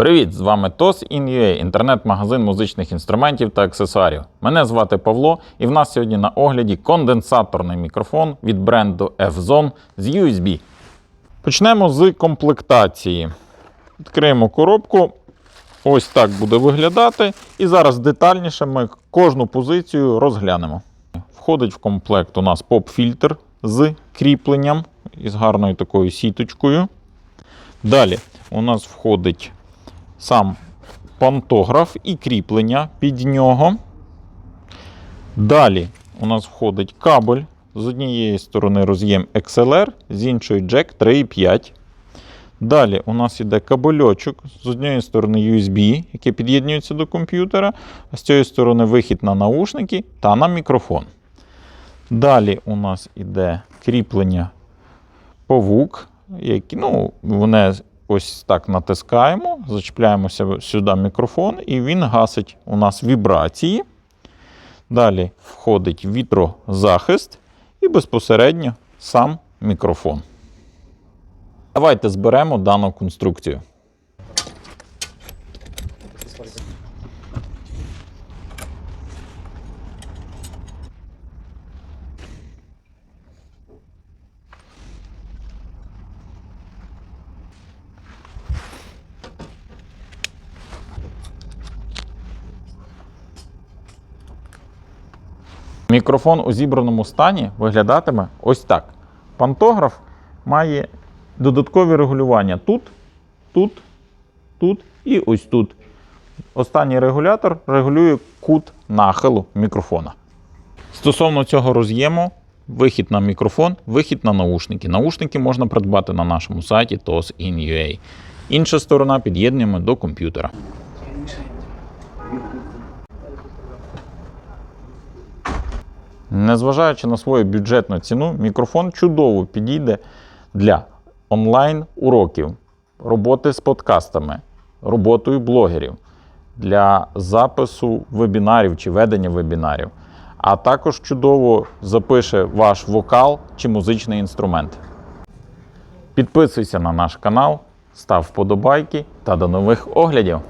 Привіт! З вами TOS In.ua, інтернет-магазин музичних інструментів та аксесуарів. Мене звати Павло, і в нас сьогодні на огляді конденсаторний мікрофон від бренду F-Zone з USB. Почнемо з комплектації. Відкриємо коробку. Ось так буде виглядати. І зараз детальніше ми кожну позицію розглянемо. Входить в комплект у нас поп-фільтр з кріпленням із гарною такою сіточкою. Далі у нас входить сам пантограф і кріплення під нього. Далі у нас входить кабель. З однієї сторони роз'єм XLR, з іншої джек 3,5. Далі у нас іде кабельочок з однієї сторони USB, який під'єднується до комп'ютера, а з цієї сторони вихід на наушники та на мікрофон. Далі у нас іде кріплення повук, які, ну, вони ось так натискаємо, зачіпляємося сюди мікрофон, і він гасить у нас вібрації. Далі входить вітрозахист і безпосередньо сам мікрофон. Давайте зберемо дану конструкцію. Мікрофон у зібраному стані виглядатиме ось так. Пантограф має додаткові регулювання тут, тут, тут і ось тут. Останній регулятор регулює кут нахилу мікрофона. Стосовно цього роз'єму, вихід на мікрофон, вихід на наушники. Наушники можна придбати на нашому сайті TOS.in.ua. Інша сторона під'єднуємо до комп'ютера. Незважаючи на свою бюджетну ціну, мікрофон чудово підійде для онлайн-уроків, роботи з подкастами, роботою блогерів, для запису вебінарів чи ведення вебінарів, а також чудово запише ваш вокал чи музичний інструмент. Підписуйся на наш канал, став вподобайки та до нових оглядів!